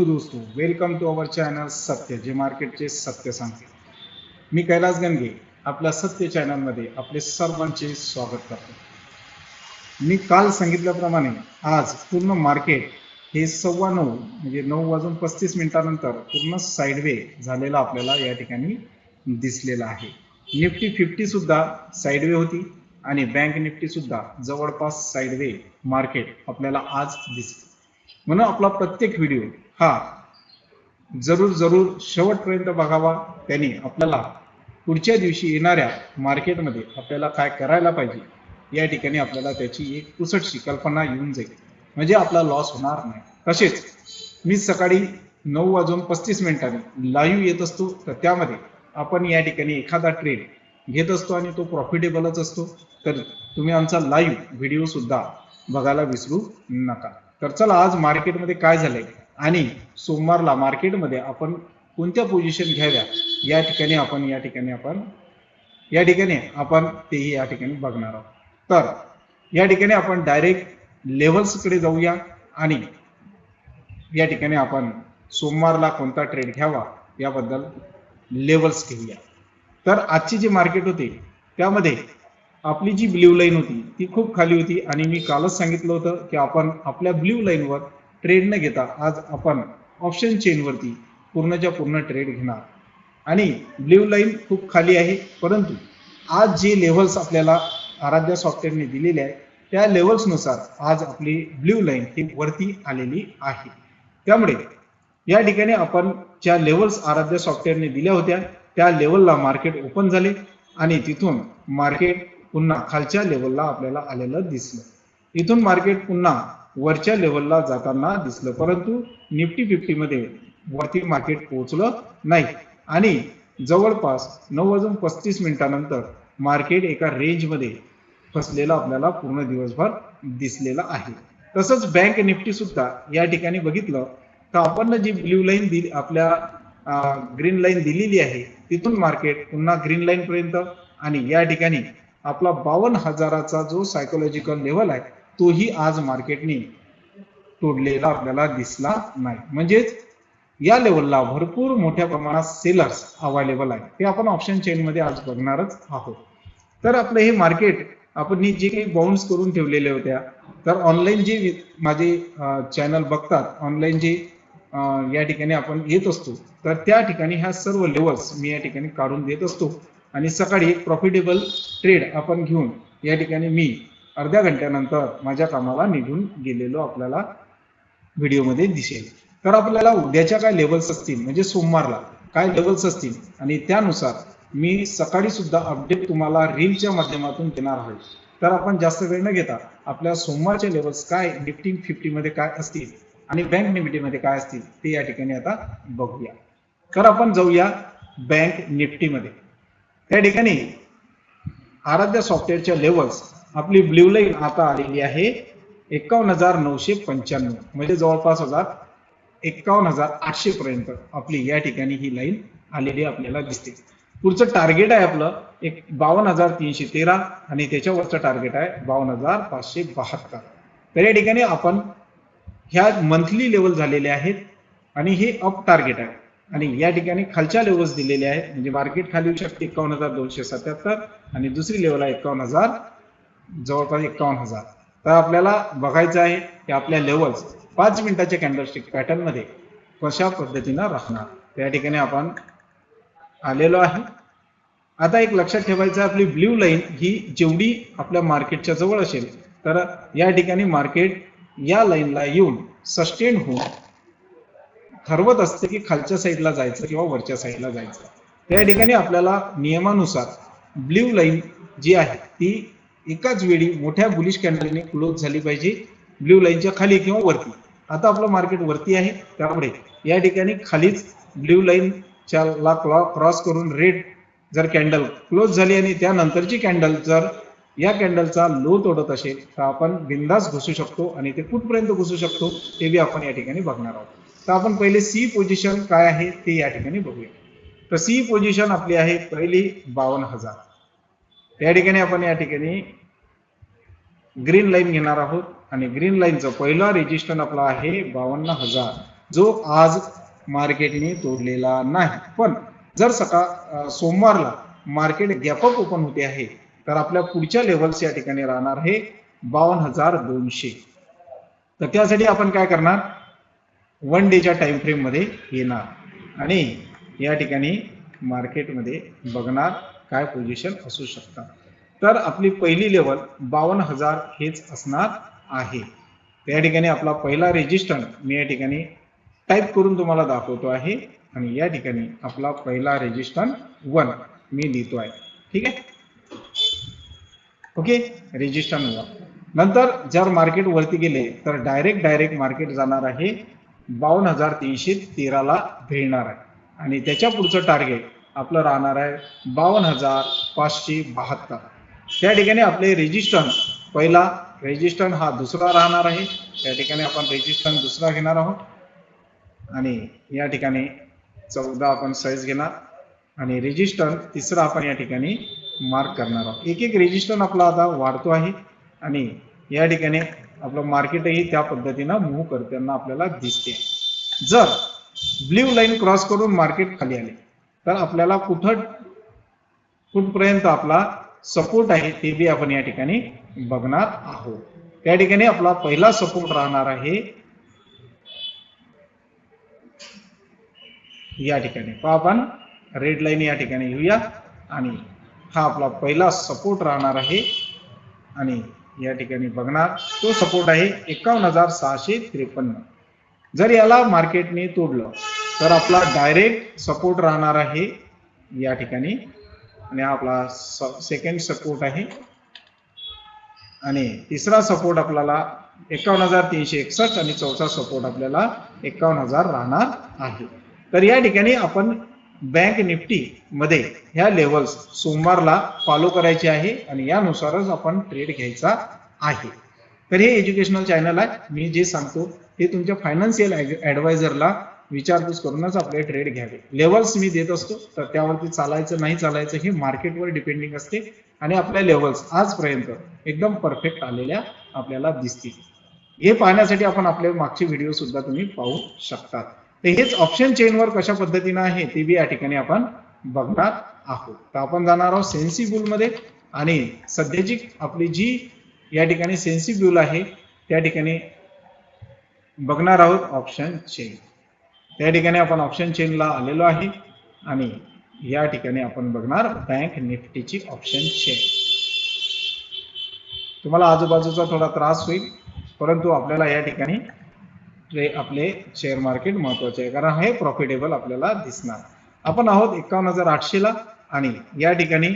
Hello दोस्तों welcome to our channel सत्य जे मार्केटचे सत्य सांगते. मी कैलास गणगे आपल्या सत्य चॅनलमध्ये आपले सर्वांचे स्वागत करतो. मी काल सांगितल्याप्रमाणे आज पूर्ण मार्केट हे सव्वा नऊ म्हणजे नऊ वाजून पस्तीस मिनिटानंतर पूर्ण साईडवे झालेला आपल्याला या ठिकाणी दिसलेला आहे. निफ्टी फिफ्टी सुद्धा साईडवे होती आणि बँक निफ्टी सुद्धा जवळपास साईडवे मार्केट आपल्याला आज दिसते. म्हणून आपला प्रत्येक व्हिडिओ हा. जरूर जरूर शेवटपर्यंत बघावा. त्यांनी आपल्याला पुढच्या दिवशी येणाऱ्या मार्केटमध्ये आपल्याला काय करायला पाहिजे या ठिकाणी आपल्याला त्याची एक पुसटशी कल्पना येऊन जाईल. म्हणजे आपला लॉस होणार नाही. तसेच मी सकाळी नऊ वाजून पस्तीस मिनिटांनी लाईव्ह येत असतो. तर त्यामध्ये आपण या ठिकाणी एखादा ट्रेड घेत असतो आणि तो प्रॉफिटेबलच असतो. तर तुम्ही आमचा लाईव्ह व्हिडिओ सुद्धा बघायला विसरू नका. तर चला आज मार्केटमध्ये काय झालंय? आणि सोमवारला मार्केटमध्ये आपण कोणत्या पोझिशन घ्याव्या या ठिकाणी आपण या ठिकाणी आपण या ठिकाणी आपण तेही या ठिकाणी बघणार आहोत. तर या ठिकाणी आपण डायरेक्ट लेवल्सकडे जाऊया आणि या ठिकाणी आपण सोमवारला कोणता ट्रेड घ्यावा याबद्दल लेवल्स घेऊया. तर आजची जी मार्केट होते त्यामध्ये आपली जी ब्ल्यू लाईन होती ती खूप खाली होती आणि मी कालच सांगितलं होतं की आपण आपल्या ब्ल्यू लाईनवर ट्रेड न घेता आज आपण ऑप्शन चेनवरती पूर्णच्या पूर्ण ट्रेड घेणार. आणि ब्ल्यू लाईन खूप खाली आहे परंतु आज जे लेव्हल्स आपल्याला आराध्या सॉफ्टवेअरने दिलेले आहे त्या लेवल्सनुसार आज आपली ब्ल्यू लाईन ही वरती आलेली आहे. त्यामुळे या ठिकाणी आपण ज्या लेवल्स आराध्य सॉफ्टवेअरने दिल्या होत्या त्या लेवलला मार्केट ओपन झाले आणि तिथून मार्केट पुन्हा खालच्या लेवलला आपल्याला आलेलं दिसलं. इथून मार्केट पुन्हा वरच्या लेवलला जाताना दिसलं. परंतु निफ्टी फिफ्टीमध्ये वरती मार्केट पोहोचलं नाही. आणि जवळपास नऊ वाजून पस्तीस मिनिटानंतर मार्केट एका रेंजमध्ये फसलेला आपल्याला पूर्ण दिवसभर दिसलेला आहे. तसंच बँक निफ्टी सुद्धा या ठिकाणी बघितलं तर आपण जी ब्ल्यू लाईन दिली आपल्या ग्रीन लाईन दिलेली आहे तिथून मार्केट पुन्हा ग्रीन लाईन पर्यंत. आणि या ठिकाणी आपला बावन्न हजाराचा जो सायकोलॉजिकल लेवल आहे तोही आज मार्केटने तोडलेला आपल्याला दिसला नाही. म्हणजेच या लेवलला भरपूर मोठ्या प्रमाणात सेलर्स अवेलेबल आहे ते आपण ऑप्शन चेनमध्ये आज बघणारच आहोत. तर आपलं हे मार्केट आपण जे काही बाउन्स करून ठेवलेल्या होत्या तर ऑनलाईन जे माझे चॅनल बघतात ऑनलाईन जे या ठिकाणी आपण येत असतो तर त्या ठिकाणी ह्या सर्व लेवल्स मी या ठिकाणी काढून देत असतो. आणि सकाळी एक प्रॉफिटेबल ट्रेड आपण घेऊन या ठिकाणी मी अर्ध्या घंट्यानंतर माझ्या कामाला निघून गेलेलो आपल्याला व्हिडिओमध्ये दिसेल. तर आपल्याला उद्याच्या काय लेवल्स असतील म्हणजे सोमवारला काय लेवल्स असतील आणि त्यानुसार मी सकाळी सुद्धा अपडेट तुम्हाला रीलच्या माध्यमातून देणार आहे. तर आपण जास्त वेळ न घेता आपल्या सोमवारचे लेवल्स काय निफ्टी फिफ्टीमध्ये काय असतील आणि बँक निफ्टीमध्ये काय असतील ते या ठिकाणी आता बघूया. तर आपण जाऊया बँक निफ्टीमध्ये. त्या ठिकाणी आराध्य सॉफ्टवेअरच्या लेवल्स आपली ब्ल्यू लाईन आता आलेली आहे एकावन्न हजार नऊशे पंच्याण्णव. म्हणजे जवळपास हजार एकावन्न हजार आठशे पर्यंत आपली या ठिकाणी ही लाईन आलेली आपल्याला दिसते. पुढचं टार्गेट आहे आपलं एक बावन्न हजार तीनशे तेरा आणि त्याच्यावरचं टार्गेट आहे बावन्न हजार पाचशे बहात्तर. तर या ठिकाणी आपण ह्या मंथली लेवल झालेले आहेत आणि हे अप टार्गेट आहे. आणि या ठिकाणी खालच्या लेवल्स दिलेले आहेत. म्हणजे मार्केट खाली येऊ शकते एकावन्न हजार दोनशे सत्याहत्तर आणि दुसरी लेवल आहे एकावन्न हजार जवळपास एकावन्न हजार. तर आपल्याला बघायचं आहे की आपल्या लेवल्स पाच मिनिटाच्या कॅन्डलस्टिक पॅटर्नमध्ये कशा पद्धतीनं राहणार. त्या ठिकाणी आपण आलेलो आहे. आता एक लक्षात ठेवायचं आपली ब्ल्यू लाईन ही जेवढी आपल्या मार्केटच्या जवळ असेल तर या ठिकाणी मार्केट या लाईनला येऊन सस्टेन होऊन ठरवत असते की खालच्या साईडला जायचं किंवा वरच्या साईडला जायचं. त्या ठिकाणी आपल्याला नियमानुसार ब्ल्यू लाईन जी आहे ती एकाच वेळी मोठ्या बुलिश कॅन्डलने क्लोज झाली पाहिजे ब्ल्यू लाईनच्या खाली किंवा वरती. आता आपलं मार्केट वरती आहे त्यामुळे या ठिकाणी खालीच ब्ल्यू लाईनच्या ला क्रॉस करून रेड जर कॅन्डल क्लोज झाली आणि त्यानंतरची कॅन्डल जर या कॅन्डलचा लो तोडत असेल तर आपण बिंदास घुसू शकतो आणि ते कुठपर्यंत घुसू शकतो ते बी आपण या ठिकाणी बघणार आहोत. तर आपण पहिले सी पोझिशन काय आहे ते या ठिकाणी बघूया. तर सी पोझिशन आपली आहे पहिली बावन्न हजार. त्या ठिकाणी आपण या ठिकाणी ग्रीन लाईन घेणार आहोत. आणि ग्रीन लाईनचं पहिला रेजिस्टन आपला आहे बावन्न हजार. जो आज मार्केटने तोडलेला नाही. पण जर सकाळ सोमवारला मार्केट गॅपअप ओपन होते आहे तर आपल्या पुढच्या लेवल्स या ठिकाणी राहणार आहे बावन्न हजार दोनशे. तर त्यासाठी आपण काय करणार? वन डेच्या टाइम फ्रेममध्ये येणार. आणि या ठिकाणी मार्केटमध्ये बघणार काय पोझिशन असू शकतात. तर आपली पहिली लेवल बावन्न हजार हेच असणार आहे. त्या ठिकाणी आपला पहिला रेजिस्टंट मी या ठिकाणी टाईप करून तुम्हाला दाखवतो आहे. आणि या ठिकाणी आपला पहिला रेजिस्टंट वन मी लिहितो आहे. ठीक आहे? ओके रेजिस्टंट वन नंतर जर मार्केट वरती गेले तर डायरेक्ट डायरेक्ट मार्केट जाणार आहे. बावन्न हजार तीनशे तेराला भेटणार आहे. आणि त्याच्या पुढचं टार्गेट आपलं राहणार आहे बावन्न हजार पाचशे बहात्तर. त्या ठिकाणी आपले रेजिस्टन्स पहिला रेजिस्टन्स हा दुसरा राहणार आहे. त्या ठिकाणी आपण रेजिस्टन्स दुसरा घेणार आहोत. आणि या ठिकाणी चौदा आपण साईज घेणार. आणि रेजिस्टन तिसरा आपण या ठिकाणी मार्क करणार आहोत. एक एक रेजिस्टन आपला आता वाढतो आहे. आणि या ठिकाणी आपलं मार्केटही त्या पद्धतीनं मूव्ह करताना आपल्याला दिसते. जर ब्ल्यू लाईन क्रॉस करून मार्केट खाली आले तर आपल्याला कुठं कुठपर्यंत आपला सपोर्ट आहे ते बी आपण या ठिकाणी बघणार आहोत. त्या ठिकाणी आपला पहिला सपोर्ट राहणार आहे या ठिकाणी. आपण रेड लाईन या ठिकाणी घेऊया आणि हा आपला पहिला सपोर्ट राहणार आहे आणि या ठिकाणी बघणार. तो सपोर्ट आहे एकावन्न हजार सहाशे त्रेपन्न. जर याला मार्केटने तोडलं तर आपला डायरेक्ट सपोर्ट राहणार आहे या ठिकाणी. आणि आपला सेकंड सपोर्ट आहे. आणि तिसरा सपोर्ट आपल्याला एकावन्न हजार तीनशे एकसष्ट आणि चौथा सपोर्ट आपल्याला एकावन्न हजार राहणार आहे. तर या ठिकाणी आपण बँक निफ्टी मध्ये ह्या लेवल्स सोमवारला फॉलो करायचे आहे आणि यानुसारच आपण ट्रेड घ्यायचा आहे. तर हे एज्युकेशनल चॅनल आहे. मी जे सांगतो ते तुमच्या फायनान्शियल ऍडवायझरला विचारपूस करूनच आपले ट्रेड घ्यावे. लेवल्स मी देत असतो तर त्यावरती चालायचं नाही चालायचं हे मार्केटवर डिपेंडिंग असते आणि आपल्या लेवल्स आजपर्यंत एकदम परफेक्ट आलेल्या आपल्याला दिसतील. हे पाहण्यासाठी आपण आपले मागचे व्हिडिओ सुद्धा तुम्ही पाहू शकतात. तर हेच ऑप्शन चेनवर कशा पद्धतीनं आहे ते बी या ठिकाणी आपण बघणार आहोत. तर आपण जाणार आहोत सेन्सिब्युलमध्ये आणि सध्याची आपली जी या ठिकाणी सेन्सिब्युल आहे त्या ठिकाणी बघणार आहोत ऑप्शन चेन त्या ठिकाणी आपण ऑप्शन चेनला आलेलो आहे. आणि या ठिकाणी आपण बघणार बँक निफ्टीची ऑप्शन चेन तुम्हाला आजूबाजूचा थोडा त्रास होईल परंतु आपल्याला या ठिकाणी आपले शेअर मार्केट महत्त्वाचे आहे. कारण हे प्रॉफिटेबल आपल्याला दिसणार. आपण आहोत एकावन्न हजार आठशेला आणि या ठिकाणी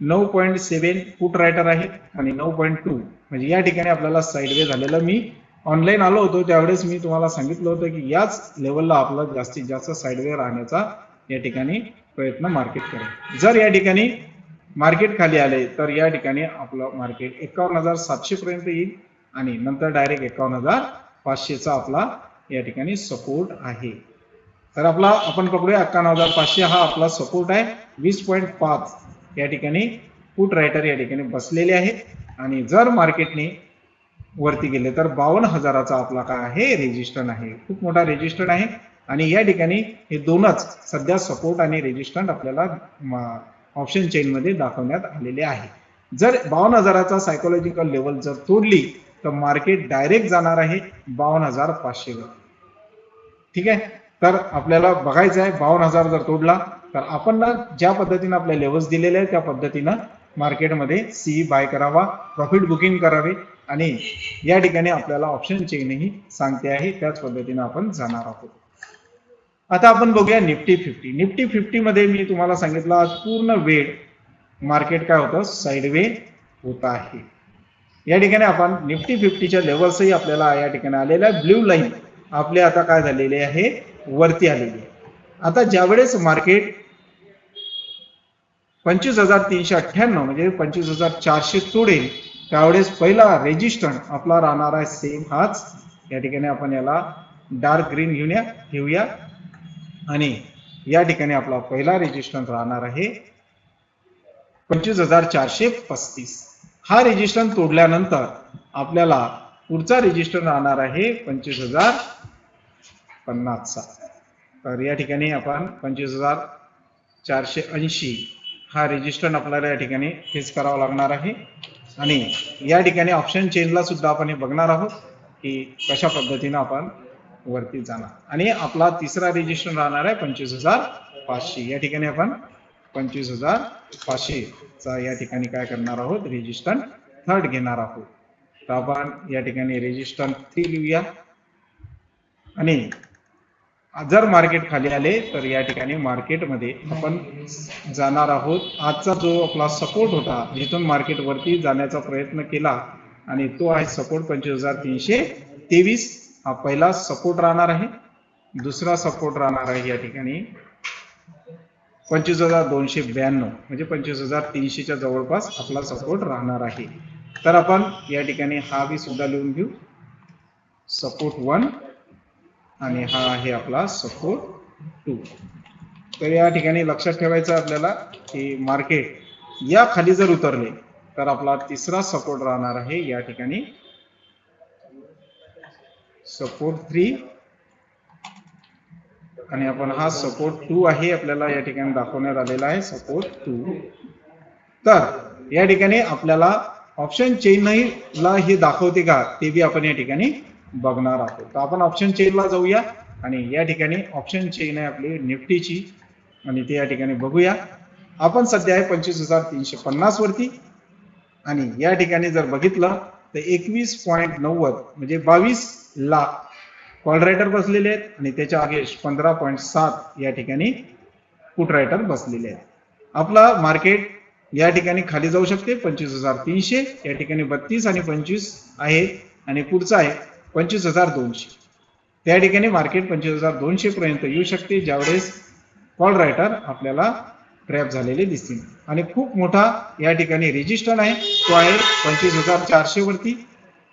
नऊ पॉईंट सेवन फूट रायटर आहे आणि नऊ पॉईंट टू म्हणजे या ठिकाणी आपल्याला साईडवे झालेलं मी ऑनलाईन आलो होतो त्यावेळेस मी तुम्हाला सांगितलं होतं की याच लेवलला आपला जास्तीत जास्त साईडवे राहण्याचा या ठिकाणी प्रयत्न मार्केट करेल. जर या ठिकाणी मार्केट खाली आले तर या ठिकाणी आपलं मार्केट एकावन्न हजार सातशे पर्यंत येईल आणि नंतर डायरेक्ट एकावन्न हजार पाचशेचा आपला या ठिकाणी सपोर्ट आहे. तर आपला आपण पकडूया एकावन्न हजार पाचशे हा आपला सपोर्ट आहे. वीस पॉईंट पाच या ठिकाणी फूट रायटर या ठिकाणी बसलेले आहेत. आणि जर मार्केटने वरती गेले तर बावन्न हजाराचा आपला काय आहे? रेजिस्टंट आहे खूप मोठा रेजिस्टंट आहे. आणि या ठिकाणी हे दोनच सध्या सपोर्ट आणि रेजिस्टंट आपल्याला ऑप्शन चेन मध्ये दाखवण्यात आलेले आहे. जर बावन्न हजाराचा सायकोलॉजिकल लेवल जर तोडली तर मार्केट डायरेक्ट जाणार आहे बावन्न हजार पाचशेवर ठीक आहे? तर आपल्याला बघायचं आहे बावन्न हजार जर तोडला तर आपण ना ज्या पद्धतीनं आपल्या लेवल्स दिलेले आहेत त्या पद्धतीनं मार्केटमध्ये सी बाय करावा प्रॉफिट बुकिंग करावे आणि या ठिकाणी आपल्याला ऑप्शन चेनही सांगते आहे. त्याच पद्धतीने आपण जाणार आहोत. आता आपण बघूया निफ्टी फिफ्टी. निफ्टी फिफ्टी मध्ये मी तुम्हाला सांगितलं आज पूर्ण वेळ मार्केट काय होतं? साईडवे होत आहे. या ठिकाणी आपण निफ्टी फिफ्टीच्या लेवल्सही आपल्याला या ठिकाणी आलेल्या ब्ल्यू लाईन आपले आता काय झालेले आहे? वरती आलेली आहे. आता ज्यावेळेस मार्केट पंचवीस हजार तीनशे अठ्ठ्याण्णव म्हणजे पंचवीस हजार चारशे तोडेल त्यावेळेस पहिला रेजिस्टंट आपला राहणार आहे सेम हाच. या ठिकाणी आपण याला डार्क ग्रीन घेऊया घेऊया. आणि या ठिकाणी आपला पहिला रेजिस्टंट राहणार आहे पंचवीस हजार चारशे पस्तीस. हा रेजिस्टंट तोडल्यानंतर आपल्याला पुढचा रेजिस्टंट राहणार आहे पंचवीस हजार पन्नासचा. तर या ठिकाणी आपण पंचवीस हजार चारशे ऐंशी हा रेजिस्टंट आपल्याला या ठिकाणी फेस करावा लागणार आहे. आणि या ठिकाणी ऑप्शन चेंजला सुद्धा आपण हे बघणार आहोत की कशा पद्धतीनं आपण वरती जाणार. आणि आपला तिसरा रजिस्टर राहणार आहे पंचवीस हजार पाचशे. या ठिकाणी आपण पंचवीस हजार पाचशेचा या ठिकाणी काय करणार आहोत? रेजिस्टन थर्ड घेणार आहोत. तर आपण या ठिकाणी रेजिस्टन थ्री लिहूया. आणि जर मार्केट खाली आले तर या ठिकाणी मार्केटमध्ये आपण जाणार आहोत. आजचा जो आपला सपोर्ट होता जिथून मार्केट वरती जाण्याचा प्रयत्न केला आणि तो आहे सपोर्ट पंचवीस हजार तीनशे तेवीस. हा पहिला सपोर्ट राहणार आहे. दुसरा सपोर्ट राहणार आहे या ठिकाणी पंचवीस हजार दोनशे ब्याण्णव. म्हणजे पंचवीस हजार तीनशेच्या जवळपास आपला सपोर्ट राहणार आहे. तर आपण या ठिकाणी हा बी सुद्धा लिहून घेऊ. सपोर्ट वन आणि हा आहे आपला सपोर्ट टू तर या ठिकाणी लक्षात ठेवायचं आपल्याला की मार्केट या खाली जर उतरले तर आपला तिसरा सपोर्ट राहणार आहे या ठिकाणी. सपोर्ट थ्री आणि आपण हा सपोर्ट टू आहे आपल्याला या ठिकाणी दाखवण्यात आलेला आहे सपोर्ट टू तर या ठिकाणी आपल्याला ऑप्शन चेनही ला हे दाखवते का ते बी आपण या ठिकाणी बघणार आहोत. तर आपण ऑप्शन चेनला जाऊया आणि या ठिकाणी ऑप्शन चेन आहे आपली निफ्टीची आणि ते या ठिकाणी बघूया. आपण सध्या आहे पंचवीस हजार तीनशे पन्नास वरती आणि या ठिकाणी जर बघितलं तर एकवीस पॉईंट नव्वद म्हणजे बावीस लाख कॉल रायटर बसलेले आहेत आणि त्याच्या आगे पंधरा पॉईंट सात या ठिकाणी पुट रायटर बसलेले आहेत. आपला मार्केट या ठिकाणी खाली जाऊ शकते पंचवीस हजार तीनशे या ठिकाणी बत्तीस आणि पंचवीस आहे आणि पुढचं आहे पंचवीस हजार दोनशे. त्या ठिकाणी मार्केट पंचवीस हजार दोनशे पर्यंत येऊ शकते ज्यावेळेस कॉल रायटर आपल्याला ट्रॅप झालेले दिसतील. आणि खूप मोठा या ठिकाणी रेजिस्टर आहे. तो आहे पंचवीस हजार चारशे वरती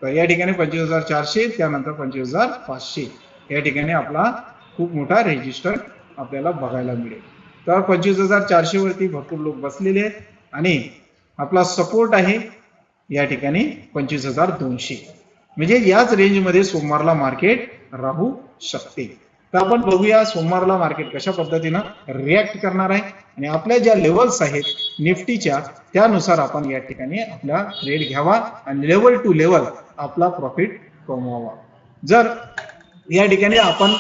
तर या ठिकाणी पंचवीस हजार चारशे त्यानंतर पंचवीस हजार पाचशे. या ठिकाणी आपला खूप मोठा रेजिस्टर आपल्याला बघायला मिळेल. तर पंचवीस हजार चारशे वरती भरपूर लोक बसलेले आहेत. आणि आपला सपोर्ट आहे या ठिकाणी पंचवीस हजार दोनशे. म्हणजे याच रेंजमध्ये सोमवारला मार्केट राहू शकते. तर आपण बघूया सोमवारला मार्केट कशा पद्धतीनं रिॲक्ट करणार आहे. आणि आपल्या ज्या लेवल्स आहेत निफ्टीच्या त्यानुसार आपण या ठिकाणी आपला ट्रेड घ्यावा आणि लेवल टू लेवल आपला प्रॉफिट कमवावा. जर या ठिकाणी आपण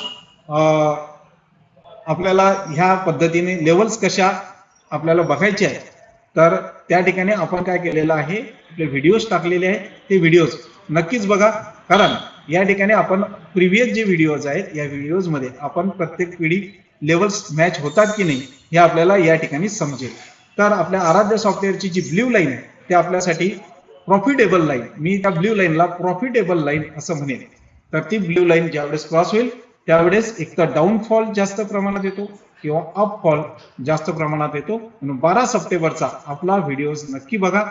आपल्याला ह्या पद्धतीने लेवल्स कशा आपल्याला बघायचे आहेत तर त्या ठिकाणी आपण काय केलेलं आहे आपले व्हिडिओज टाकलेले आहेत. ते व्हिडिओज नक्कीच बघा कारण या ठिकाणी आपण प्रिव्हियस जे व्हिडिओज आहेत या व्हिडिओजमध्ये आपण प्रत्येक पिढी लेवल्स मॅच होतात की नाही हे आपल्याला या ठिकाणी समजेल. तर आपल्या आराध्य सॉफ्टवेअरची जी ब्ल्यू लाईन आहे ते आपल्यासाठी प्रॉफिटेबल लाईन मी त्या ब्ल्यू लाईनला प्रॉफिटेबल लाईन असं म्हणेन. तर ती ब्ल्यू लाईन ज्यावेळेस क्रॉस होईल त्यावेळेस एक तर डाऊनफॉल जास्त प्रमाणात येतो किंवा अपफॉल जास्त प्रमाणात येतो. म्हणून बारा सप्टेंबरचा आपला व्हिडिओ नक्की बघा.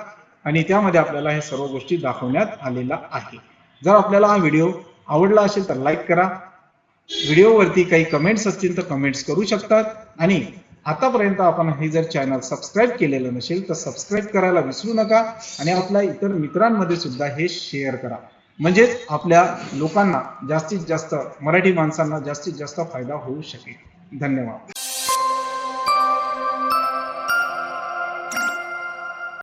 आणि त्यामध्ये आपल्याला हे सर्व गोष्टी दाखवण्यात आलेला आहे. जर आपल्याला हा व्हिडिओ आवडला असेल तर लाईक करा. व्हिडिओवरती काही कमेंट्स असतील तर कमेंट्स करू शकतात. आणि आतापर्यंत आपण हे जर चॅनल सबस्क्राईब केलेलं नसेल तर सबस्क्राईब करायला विसरू नका. आणि आपल्या इतर मित्रांमध्ये सुद्धा हे शेअर करा. म्हणजेच आपल्या लोकांना जास्तीत जास्त मराठी माणसांना जास्तीत जास्त फायदा होऊ शकेल. धन्यवाद.